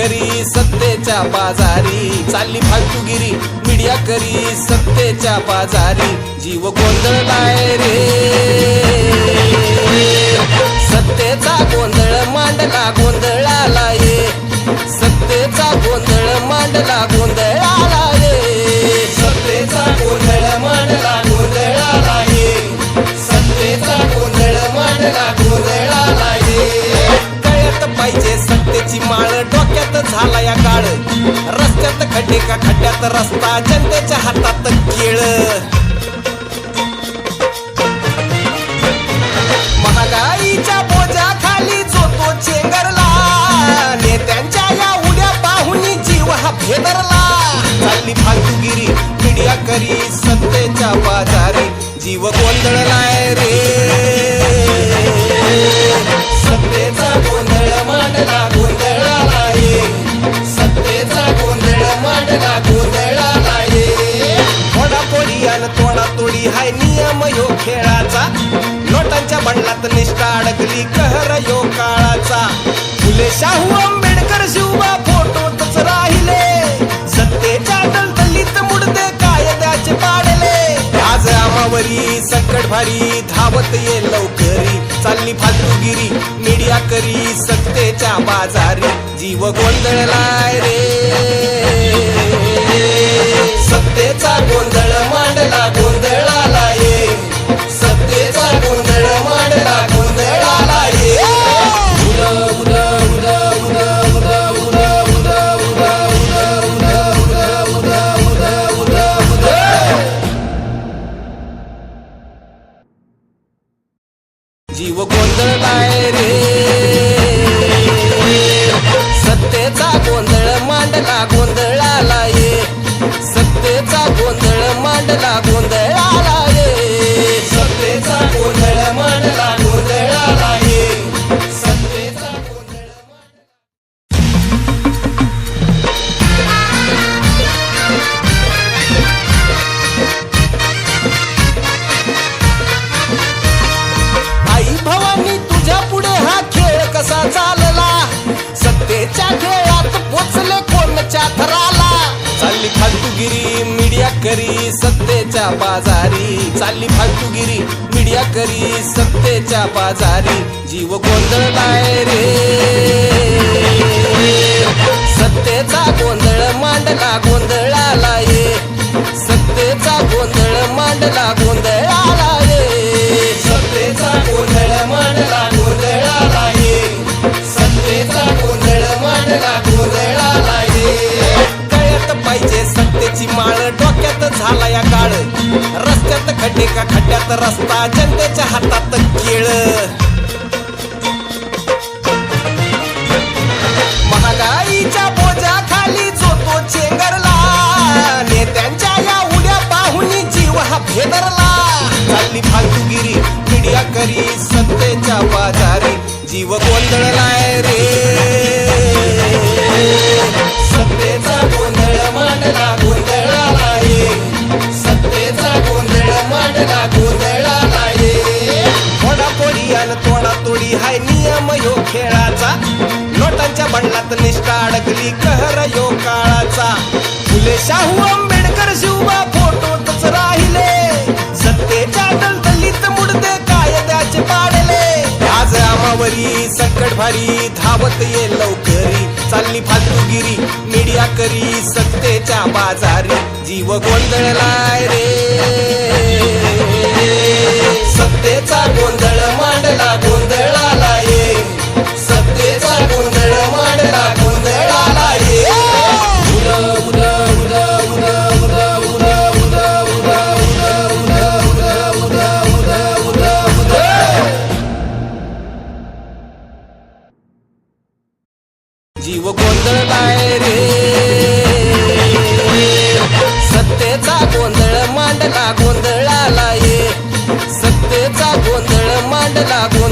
करी सत्तेच्या बाजारी. चालली फालतूगिरी मीडिया करी सत्तेच्या बाजारी. जीव गोंधळलाय रे. सत्तेचा गोंधळ मांडला गोंधळ. झाला या काळ. रस्त्यात खड्डे का खड्ड्यात रस्ता जनतेच्या हातात केळ. महागाईच्या बोजाखाली जो तो चेंगरला. नेत्यांच्या या उड्या पाहुनी जीव हा भेदरला खाली फालतूगिरी मीडिया करी सत्तेच्या बाजारी. जीव गोंधळलाय रे. नाही कहर यो काळाचा. फुले शाहू आंबेडकर शिवबा फोटोतच राहिले. सत्तेच्या दलदलीत मुडते कायद्याचे पाडले. आज आमावरी संकट भारी धावत ये लवकरी. चालली फालतूगिरी मीडिया करी सत्तेच्या बाजारी. जीव गोंधळलाय रे. जीव गोंधळलाय रे. सत्तेचा गोंधळ मांडला गोंधळाला ये सत्तेचा गोंधळ मांडला गोंधळ सत्तेच्या बाजारी चालली फालतूगिरी मीडिया करी सत्तेच्या बाजारी. जीव गोंधळलाय रे. सत्तेचा गोंधळ मांडला गोंधळ. खड्डे का खड्ड्यात रस्ता जनतेच्या हातात केळ महागाईच्या बोजाखाली जो तो चेंगरला नेत्यांच्या या उड्या पाहून जीव हा भेदरला चालली फालतूगिरी मीडिया करी सत्तेच्या बाजारी जीव गोंधळलाय रे. म्हणलात बंडलात निष्ठा अडकली कहर यो काळाचा. फुले शाहू आंबेडकर शिवबा फोटोतच राहिले. सत्तेच्या दलदलीत मुडदे कायद्याचे पाडले. आज आमावरी संकट भारी धावत ये लवकरी. चालली फालतूगिरी मीडिया करी सत्तेच्या बाजारी. जीव गोंधळलाय रे. जीव गोंधळलाय रे सत्तेचा गोंधळ मांडला गोंधळाला ये. सत्तेचा गोंधळ मांडला गोंधळ